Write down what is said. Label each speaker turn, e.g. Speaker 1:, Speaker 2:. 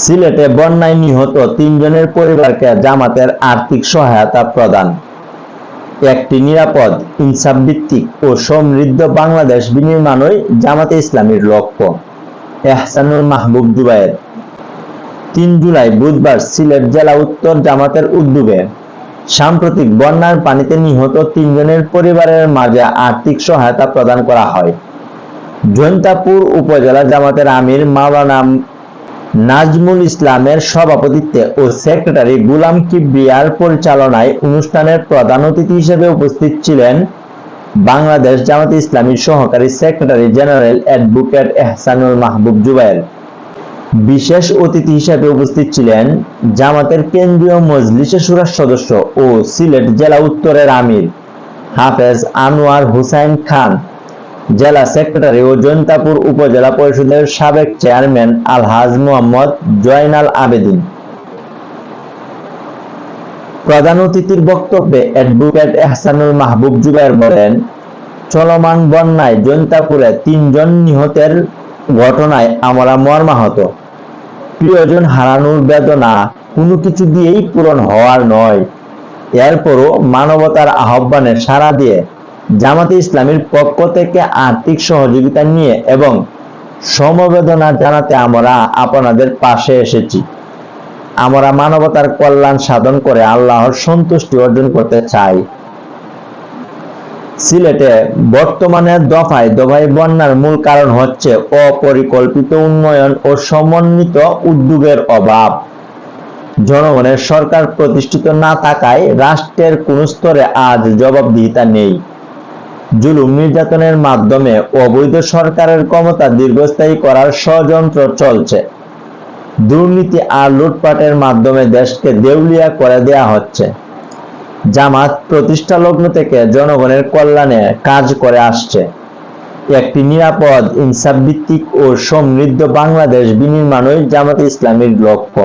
Speaker 1: সিলেটে বন্যায় নিহত তিনজনের পরিবারকে জামাতের আর্থিক সহায়তা প্রদান। একটি নিরাপদ ইনসাফ ভিত্তিক ও সমৃদ্ধ বাংলাদেশ বিনির্মাণই জামাতে ইসলামীর লক্ষ্য। এহসানুল মাহবুব জুবায়ের। তিন জুলাই বুধবার সিলেট জেলা উত্তর জামাতের উদ্যোগে সাম্প্রতিক বন্যার পানিতে নিহত তিনজনের পরিবারের মাঝে আর্থিক সহায়তা প্রদান করা হয়। জৈন্তাপুর উপজেলা জামাতের আমির মাওলানা নাজমুল ইসলামের সভাপতিত্বে ও সেক্রেটারি গুলাম কিবরিয়ার পরিচালনায় অনুষ্ঠানের প্রধান অতিথি হিসেবে উপস্থিত ছিলেন বাংলাদেশ জামাত ইসলামীর সহকারী secretary general advocate Ehsanul Mahbub Zubair. বিশেষ অতিথি হিসেবে উপস্থিত ছিলেন জামাতের কেন্দ্রীয় মজলিসে সুরার সদস্য ও সিলেট জেলা উত্তরের আমির হাফেজ আনোয়ার হুসাইন খান। জেলা সেক্রেটারি ও জৈন্তাপুর উপজেলা পরিষদের সাবেক চেয়ারম্যান আলহাজ মোহাম্মদ জয়নাল আবেদিন। প্রধান অতিথির বক্তব্যে অ্যাডভোকেট এহসানুল মাহবুব জুবায়ের বলেন, চলমান বন্যায় জৈন্তাপুরে তিনজন নিহতের ঘটনায় আমরা মর্মাহত। প্রিয়জন হারানোর বেদনা কোনো কিছু দিয়েই পূরণ হওয়ার নয়। এরপরও মানবতার আহ্বানে সাড়া দিয়ে জামাতে ইসলামীর পক্ষ থেকে আর্থিক সহযোগিতা নিয়ে এবং সমবেদনা জানাতে আমরা আপনাদের পাশে এসেছি। আমরা মানবতার কল্যাণ সাধন করে আল্লাহর সন্তুষ্টি অর্জন করতে চাই। সিলেটে বর্তমানে দফায় দফায় বন্যার মূল কারণ হচ্ছে অপরিকল্পিত উন্নয়ন ও সমন্বিত উদ্যোগের অভাব। জনগণের সরকার প্রতিষ্ঠিত না থাকায় রাষ্ট্রের কোন স্তরে আজ জবাবদিহিতা নেই। জুলুম নির্যাতনের মাধ্যমে অবৈধ সরকারের ক্ষমতা দীর্ঘস্থায়ী করার ষড়যন্ত্র চলছে। দুর্নীতি আর লুটপাটের মাধ্যমে দেশকে দেউলিয়া করে দেয়া হচ্ছে। জামাত প্রতিষ্ঠা লগ্ন থেকে জনগণের কল্যাণে কাজ করে আসছে। একটি নিরাপদ, ইনসাফ ভিত্তিক ও সমৃদ্ধ বাংলাদেশ বিনির্মাণই জামাত ইসলামীর লক্ষ্য।